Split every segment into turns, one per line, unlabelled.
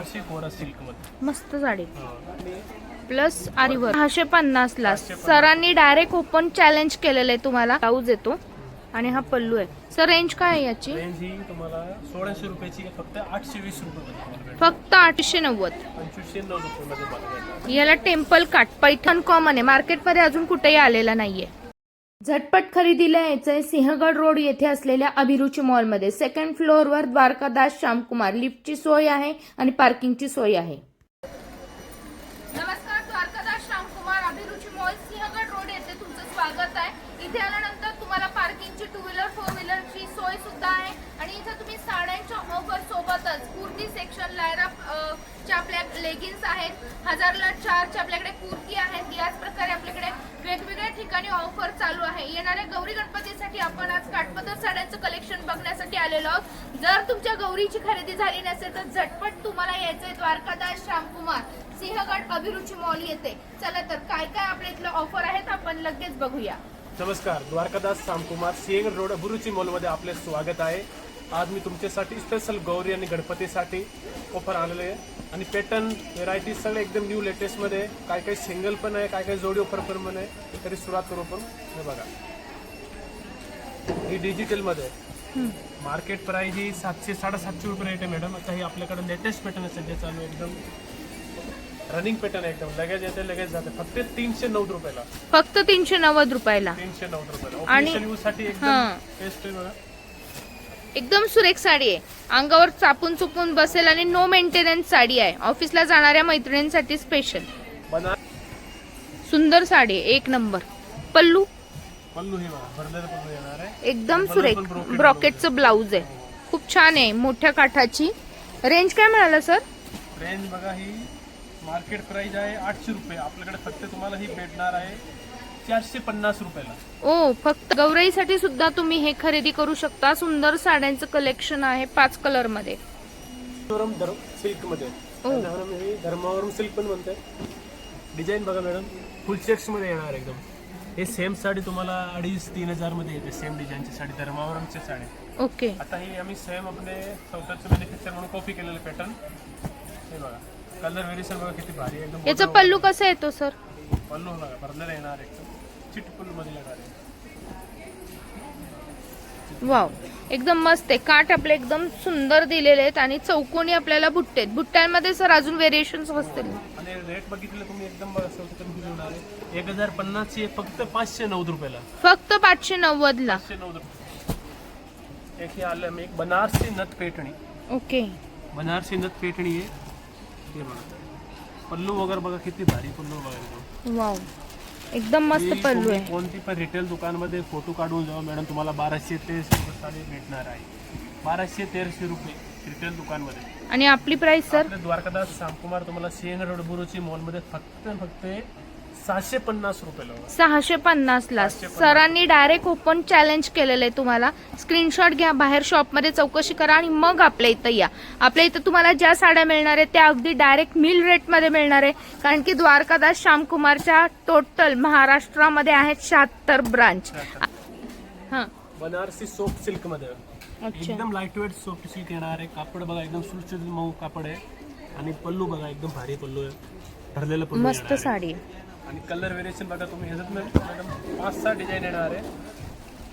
कोरा सिल्कमध्ये
मस्त साडी. प्लस आरीवर. सहाशे पन्नास ला सरांनी डायरेक्ट ओपन चॅलेंज केलेलं आहे तुम्हाला. ब्लाऊज येतो. आणि हा पल्लू आहे. सर रेंज काय आहे याची?
रेंज ही तुम्हाला सोळाशे रुपयाची आहे, फक्त आठशे वीस रुपये.
फक्त आठशे नव्वद.
पंचवीसशे नऊ रुपये मध्ये मला भेटेल.
याला टेम्पल काट पैठण कॉमन आहे. मार्केटमध्ये अजून कुठेही आलेला नाहीये. झटपट खरेदीला यायचंय सिंहगड रोड येथे असलेल्या अभिरुची मॉलमध्ये. सेकंड फ्लोअरवर द्वारकादास श्यामकुमार. लिफ्टची सोय आहे आणि पार्किंगची सोय आहे. नमस्कार द्वारकादास श्यामकुमार अभिरुची मॉल सिंहगड रोड येथे तुमचं स्वागत आहे. इथे आल्यानंतर तुम्हाला पार्किंगची टू व्हीलर फोर व्हीलरची सोय सुद्धा आहे. आणि इथे तुम्ही साड्यांच्या ऑफर सोबतच कुर्ती सेक्शन लायरा च्या आपल्या लेगिन्स आहेत. हजारला चारच्या आपल्याकडे कुर्ती आहेत याच प्रकारे आपल्याकडे वेगवेगळ्या ठिकाणी ऑफर चालू आहे. येणाऱ्या गौरी गणपतीसाठी आपण आज काठपदर साड्यांचं कलेक्शन बघण्यासाठी आलेलो आहोत. जर तुमच्या गौरीची खरेदी झाली नसेल तर झटपट तुम्हाला यायचंय द्वारकादास श्यामकुमार सिंहगड अभिरुची मॉल येते चला तर काय काय आपल्या इथलं ऑफर आहेत आपण लगेच बघूया.
नमस्कार द्वारकादास श्यामकुमार सिंहगड रोड बुरुची मॉलमध्ये आपले स्वागत आहे. आज मी तुमच्यासाठी स्पेशल गौरी आणि गणपतीसाठी ऑफर आलेले आहे. आणि पॅटर्न व्हेरायटी सगळे एकदम न्यू लेटेस्टमध्ये काय काही सिंगल पण आहे काय काही जोडी ऑफर पण आहे. तरी सुरुवात करू पण हे बघा. ही डिजिटलमध्ये आहे. मार्केट प्राइस ही सातशे साडेसातशे रुपये रेट आहे मॅडम आता ही आपल्याकडे लेटेस्ट पॅटर्न आहे सध्या चालू एकदम. रनिंग पॅटर्न आहे एकदम. लगेच येते लगेच जाते. फक्त तीनशे नऊ रुपयाला.
फक्त तीनशे नव्वद रुपयाला.
तीनशे नऊ रुपयाला.
आणि-
साठी. एकदम आहे बघा.
एकदम सुरेख साडी आहे. अंगावर चापून चुपून बसेल आणि नो मेंटेनन्स साडी आहे. ऑफिसला जाणाऱ्या मैत्रिणींसाठी स्पेशल सुंदर साडी आहे. एक नंबर. पल्लू?
हे
एकदम सुरेख. ब्रॉकेटचं ब्लाऊज आहे. खूप छान आहे. मोठ्या काठाची. रेंज काय मिळालं सर
रेंज बघा ही मार्केट प्राइस आहे आठशे रुपये. आपल्याकडे फक्त तुम्हाला ही भेटणार आहे. चारशे पन्नास रुपयाला.
ओ फक्त गौराईसाठी सुद्धा तुम्ही हे खरेदी करू शकता. सुंदर साड्यांचं कलेक्शन आहे पाच कलरमध्ये
धर्म सिल्कमध्ये
ओ.
धर्म ही धर्मावरून सिल्क पण म्हणते डिझाईन बघा मॅडम फुल चेक्समध्ये येणार एकदम. हे सेम साडी तुम्हाला अडीच तीन हजारमध्ये येते. सेम डिझाईनची साडी धर्मावरमची साडी.
ओके.
आता ही आम्ही सेम आपले चौथ्याचं मॅन्युफॅक्चर म्हणून कॉपी केलेलं पॅटर्न हे बघा. कलर व्हेरिएशन बघा किती भारी आहे. एकदम
याचा पल्लू कसा येतो सर
पल्लू बघा भरलेला येणार एकदम. येणार आहे.
वाव. एकदम मस्त आहे. काठ आपले एकदम सुंदर दिलेले आहेत आणि चौकोनी आपल्याला बुट्टे आहेत. बुट्ट्यांमध्ये सर अजून व्हेरिएशन असतील.
आणि रेट बघितलं तुम्ही एकदम बघा चौथ्या कमी होणार आहे. एक हजार पन्नासची आहे फक्त पाचशे नव्वद रुपयाला.
फक्त पाचशे नव्वद ला
पाचशे नव्वद रुपये. एक हे आलं मी एक बनारसी नथ पेठणी
ओके.
बनारसी नथ पेठणी आहे. हे बघा. पल्लू वगैरे बघा किती भारी पल्लू बघा एकदम.
वाव. एकदम मस्त पल्लू आहे
कोणती पण रिटेल दुकानमध्ये फोटो काढून जावा मॅडम तुम्हाला बाराशे तेराशे रुपये साडी भेटणार आहे. बाराशे तेराशे रुपये रिटेल दुकानमध्ये.
आणि आपली प्राइस सर
आपल्या द्वारकादास श्यामकुमार तुम्हाला सिंहगड रोड बुरुची मॉलमध्ये फक्त फक्त सहाशे पन्नास रुपयाला बघा.
सहाशे पन्नास. ला सरांनी डायरेक्ट ओपन चॅलेंज केलेलं आहे तुम्हाला. स्क्रीनशॉट घ्या बाहेर शॉपमध्ये चौकशी करा आणि मग आपल्या इथं या. आपल्या इथं तुम्हाला ज्या साड्या मिळणार आहेत त्या अगदी डायरेक्ट मिल रेटमध्ये मिळणार आहे. कारण की द्वारकादास श्यामकुमारच्या टोटल महाराष्ट्रामध्ये आहेत शहात्तर ब्रांच हा.
बनारसी सॉफ्ट
सिल्कमध्ये.
एकदम लाइट वेट सॉफ्ट सिल्क येणार आहे. कापड बघा एकदम सुरक्षित मऊ कापड आहे. आणि पल्लू बघा एकदम भारी पल्लू आहे. भरलेलं
मस्त. साडी
आणि कलर व्हेरिएशन बघा तुम्ही. ह्याच्यात मॅडम पाच सहा डिझाईन येणार आहे.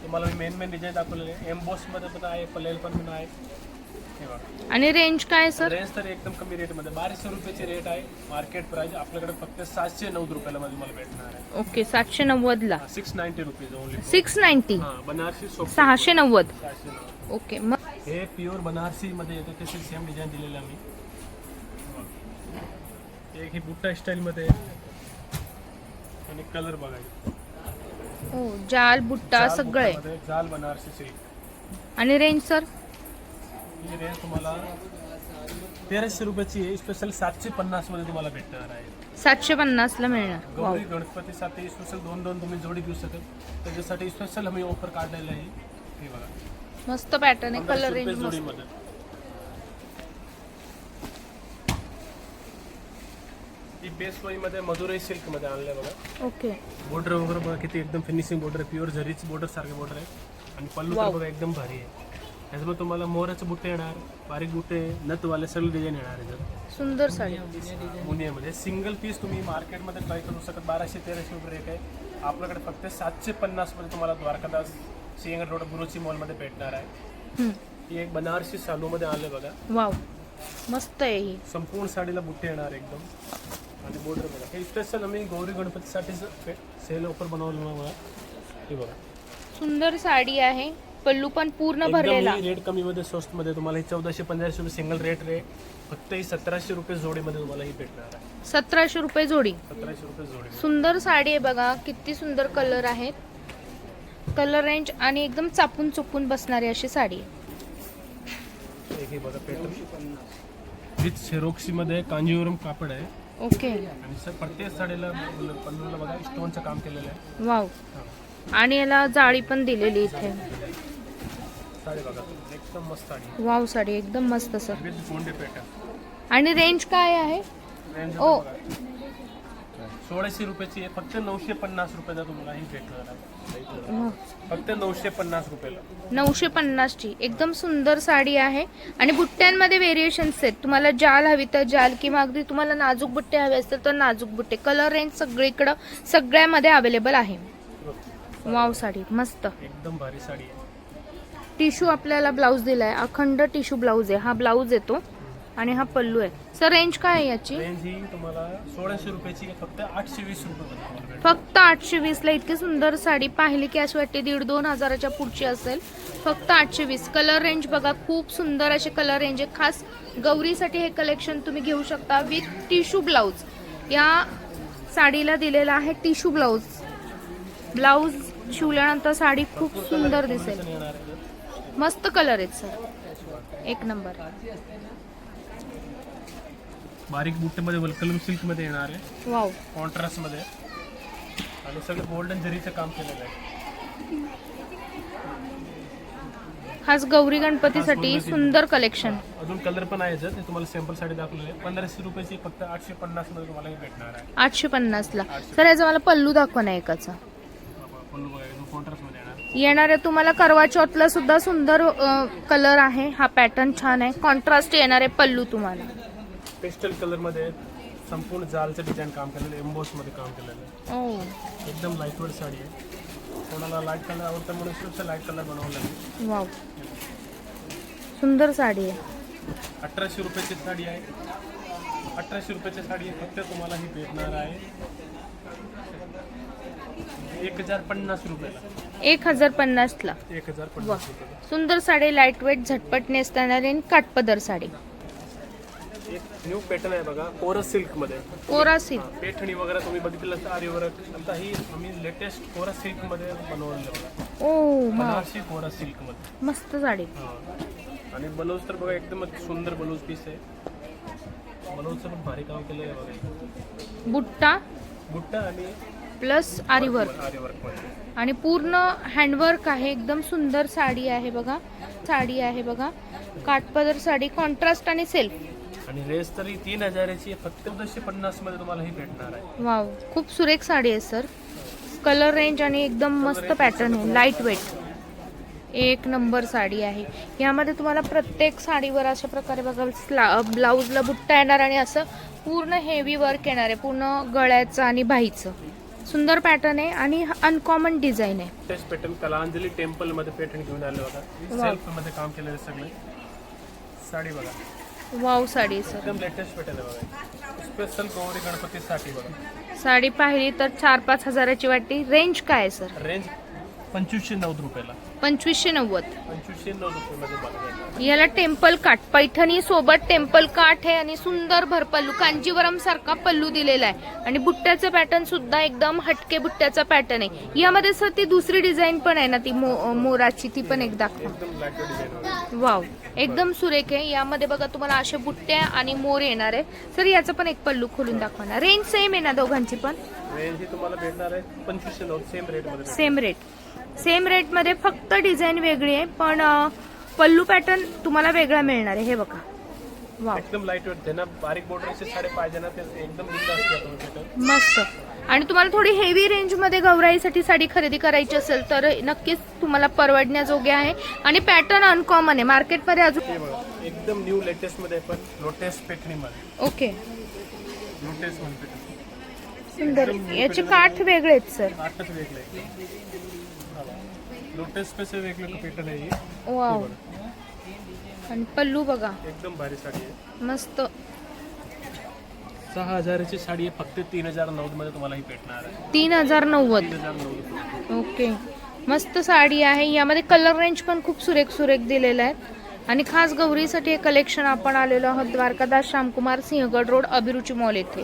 तुम्हाला मी मेन मेन डिझाईन दाखवलेले आहे. एम्बॉसमध्ये पण आहे पलेल पण पण आहे. हे बघा.
आणि रेंज काय सर
रेंज तर एकदम कमी रेटमध्ये बाराशे रुपयाची रेट आहे. मार्केट प्राइस आपल्याकडे फक्त सातशे नऊ रुपयाला मध्ये मला भेटणार आहे.
ओके सातशे नव्वद ला
six ninety rupees only
six ninety
हां बनारसी सोप
सहाशे नव्वद.
सहाशे
ओके मग?
हे प्युअर बनारसी मध्ये येतं. तसे सेम डिझाईन दिलेलं आम्ही. एक ही बुट्टा स्टाईल मध्ये. आहे. आणि कलर बघायचे.
हो जाल बुट्टा सगळे.
जाल बनारसी सिल्क
आणि रेंज सर
ही रेंज तुम्हाला तेराशे रुपयाची आहे. स्पेशल सातशे पन्नासमध्ये तुम्हाला भेटणार आहे.
सातशे पन्नास ला मिळणार वाव
गौरी गणपतीसाठी स्पेशल दोन दोन तुम्ही जोडी घेऊ शकत त्याच्यासाठी स्पेशल आम्ही ऑफर काढलेलं आहे. हे बघा.
मस्त पॅटर्न आहे कलर रेंज
जोडीमध्ये. ही बेस मध्ये मधुराई सिल्कमध्ये आणलंय बघा.
ओके.
बॉर्डर वगैरे बघा किती एकदम फिनिशिंग बॉर्डर आहे. प्युअर झरीच बॉर्डर सारखे बॉर्डर आहे. आणि पल्लू तर. बघा एकदम भारी आहे. ह्याच्यामध्ये तुम्हाला मोराचे बुट्टे येणार बारीक बुट्टे नथवाले सगळे डिझाईन येणार याच्यात
सुंदर साडी.
मुनियामध्ये सिंगल पीस तुम्ही मार्केटमध्ये ट्राय करू शकत. बाराशे तेराशे रुपये रेट आहे. आपल्याकडे फक्त सातशे पन्नासमध्ये तुम्हाला द्वारकादास सिंहगड रोड गुरुची मॉलमध्ये भेटणार आहे. ही एक बनारसी सालूमध्ये आले बघा.
वाव मस्त आहे ही.
संपूर्ण साडीला बुट्टे येणार एकदम. आणि बॉर्डर बघा. हे स्पेशल आम्ही गौरी गणपतीसाठी सेल ऑफर बनवलं बघा. हे बघा.
सुंदर साडी आहे. पल्लू पण पूर्ण भरलेला.
रेट कमी मध्ये स्वस्त मध्ये तुम्हाला ही चौदाशे पंधराशे रुपये सिंगल रेट रे. फक्त ही सतराशे रुपये जोडीमध्ये तुम्हाला ही भेटणार आहे.
सतराशे रुपये जोडी.
सतराशे रुपये जोडी
सुंदर साडी आहे बघा. किती सुंदर कलर आहेत. कलर रेंज आणि एकदम चापून चुपून बसणारी अशी साडी आहे.
एक हे बघा पॅटर्न विथ सेरोक्सी मध्ये कांजीवरम कापड आहे.
ओके.
आणि सर प्रत्येक साडीला पल्लूला बघा स्टोनचं काम केलेलं आहे.
वाव. आणि याला जाळी पण दिलेली इथे.
साडी बघा एकदम मस्त साडी.
वाव साडी एकदम मस्त सर.
विथ गोंडे पॅटर्न
आणि रेंज काय आहे?
रेंज
ओ.
सोळाशे रुपयाची आहे. फक्त नऊशे पन्नास रुपयाचा तुम्हाला ही भेटणार. फक्त नऊशे पन्नास रुपयाला.
नऊशे पन्नासची. एकदम सुंदर साडी आहे. आणि बुट्ट्यांमध्ये व्हेरिएशन्स आहेत. तुम्हाला जाल हवी तर जाल किंवा अगदी तुम्हाला नाजूक बुट्टे हवे असतील तर नाजूक बुट्टे. कलर रेंज सगळीकडं सगळ्यामध्ये अवेलेबल आहे. वाव साडी. मस्त.
एकदम भारी साडी आहे.
टिश्यू आपल्याला ब्लाऊज दिलाय. अखंड टिश्यू ब्लाऊज आहे. हा ब्लाऊज येतो आणि हा पल्लू आहे. सर रेंज काय आहे याची?
रेंज ही तुम्हाला सोळाशे रुपयाची फक्त आठशे वीस रुपये
फक्त आठशे वीस ला इतकी सुंदर साडी पाहिली की अशी वाटते दीड दोन हजाराच्या पुढची असेल. फक्त आठशे वीस. कलर रेंज बघा खूप सुंदर असे कलर रेंज आहे. खास गौरीसाठी हे कलेक्शन तुम्ही घेऊ शकता विथ टिश्यू ब्लाऊज या साडीला दिलेला आहे टिश्यू ब्लाऊज ब्लाऊज शिवल्यानंतर साडी खूप सुंदर दिसेल. मस्त कलर आहेत सर एक नंबर
बारीक बुट्टेमध्ये वलकलम सिल्कमध्ये येणार आहे.
वाव.
कॉन्ट्रास्टमध्ये आणि सगळं गोल्डन जरीचं काम केलेलं आहे.
खास गौरी गणपतीसाठी सुंदर कलेक्शन
अजून कलर पण आहे याच्यात. ते तुम्हाला सॅम्पल साडी दाखवलेली आहे. पंधराशे रुपयाची फक्त आठशे पन्नासमध्ये तुम्हाला हे भेटणार आहे.
आठशे पन्नासला. सर याचा मला पल्लू दाखवा ना एकाचा.
पल्लू बघा एकदम कॉन्ट्रास्टमध्ये येणार
येणाऱ्या तुम्हाला करवा चौथला सुद्धा सुंदर कलर आहे. हा पॅटर्न छान आहे. कॉन्ट्रास्ट येणार आहे पल्लू तुम्हाला.
पेस्टल कलरमध्ये संपूर्ण जालचं डिझाईन काम केलेलं आहे एम्बोस मध्ये काम केलेलं आहे.
ओ
एकदम लाईटवेट साडी आहे. कोणाला लाइट कलर आवडतं म्हणून स्पेशल लाइट कलर बनवलं आहे.
वाव सुंदर साडी आहे.
अठराशे रुपयाची साडी आहे. अठराशे रुपयाची साडी आहे फक्त तुम्हाला ही भेटणार आहे. एक हजार पन्नास रुपयाला.
एक हजार पन्नासला.
एक हजार
वा
पन्नास रुपयाला.
सुंदर साडी लाइट वेट झटपट नेसता येणारी आणि काटपदर साडी.
एक न्यू पॅटर्न आहे बघा कोरस सिल्कमध्ये.
कोरा सिल्क
हा, पेठणी वगैरे तुम्ही बघितलं तर आरी वर्क आता ही आम्ही लेटेस्ट कोरस सिल्कमध्ये बनवलेलं बघा
ओ मा
बनारसी कोरस सिल्कमध्ये.
मस्त साडी.
हा. आणि ब्लाऊज तर बघा एकदम सुंदर ब्लाऊज पीस आहे. ब्लाऊजचं पण भारी काम केलं आहे बघा.
बुट्टा
बुट्टा आणि
प्लस आरीवर
आरी वर्कमध्ये.
आणि पूर्ण हँडवर्क आहे एकदम सुंदर साडी आहे बघा. साडी आहे बघा. काटपदर साडी कॉन्ट्रास्ट आणि सेल्फ
आणि रेस तरी तीन हजाराची फक्त दोनशे पन्नासमध्ये तुम्हाला ही भेटणार आहे.
वाव खूप सुरेख साडी आहे सर. कलर रेंज आणि एकदम मस्त पॅटर्न आहे. लाइट वेट एक नंबर साडी आहे. यामध्ये तुम्हाला प्रत्येक साडीवर अशा प्रकारे बघा स्ला ब्लाऊजला बुट्टा येणार आणि असं पूर्ण हेवी वर्क येणार आहे. पूर्ण गळ्याचं आणि बाहीचं सुंदर पॅटर्न आहे आणि अनकॉमन डिझाईन आहे.
पॅटर्न कलांजली टेम्पलमध्ये पॅटर्न घेऊन आले बघा.
वा.
सेल्फमध्ये काम केलेलं सगळे. साडी बघा.
वाव साडी आहे सर
एकदम लेटेस्ट बघा. स्पेशल गौरी गणपतीसाठी बघा.
साडी पाहिली तर चार पाच हजाराची वाटते. रेंज काय आहे सर
रेंज पंचवीसशे नऊ रुपयाला.
पंचवीसशे नव्वद.
पंचवीसशे नऊ रुपयामध्ये बघा
याला टेम्पल काठ पैठणी सोबत टेम्पल काठ आहे आणि सुंदर भरपल्लू कांजीवरम सारखा पल्लू दिलेला आहे. आणि बुट्ट्याचं पॅटर्न सुद्धा एकदम हटके बुट्ट्याचा पॅटर्न आहे. यामध्ये सर ती दुसरी डिझाईन पण आहे ना ती मो मोराची ती पण एक दाखवा.
एकदम लाइट डिझाईन वगैरे
वाव एकदम सुरेख आहे. यामध्ये बघा तुम्हाला अशा बुट्ट्या आणि मोर येणार आहे. सर याचं पण एक पल्लू खोलून दाखवा ना. रेंज सेम आहे ना दोघांची पण?
रेंज ही तुम्हाला भेटणार आहे पंचवीसशे नऊ सेम रेटमध्ये भेटणार.
सेम रेट सेम रेटमध्ये फक्त डिझाईन वेगळी आहे पण पल्लू पॅटर्न तुम्हाला वेगळा मिळणार आहे हे बघा.
एकदम लाइट वेट ना बारीक बॉर्डरची साडी पाहिजे ना ते एकदम
मस्त. आणि तुम्हाला थोडी हेवी रेंजमध्ये गौराईसाठी साडी खरेदी करायची असेल तर नक्कीच तुम्हाला परवडण्याजोगे आहे. आणि पॅटर्न अनकॉमन आहे. मार्केटमध्ये अजून
हे बघा एकदम न्यू लेटेस्टमध्ये पण लोटेस पेटणीमध्ये
ओके
लोटेस मध्ये पेटणी
सुंदर याचे काठ वेगळे आहेत सर.
आठच वेगळं आहे लोटेस पेसे वेगळं पेटर्न आहे ही?
वाव. आणि पल्लू बघा.
एकदम भारी साडी आहे.
मस्त.
सहा हजाराची साडी आहे फक्त तीन हजार नऊ मध्ये तुम्हाला ही भेटणार आहे.
तीन हजार नव्वद.
तीन हजार नऊ
ओके. मस्त साडी आहे. यामध्ये कलर रेंज पण खूप सुरेख सुरेख दिलेले आहेत. आणि खास गौरीसाठी हे कलेक्शन आपण आलेलो आहोत द्वारकादास श्यामकुमार सिंहगड रोड अभिरुची मॉल येथे.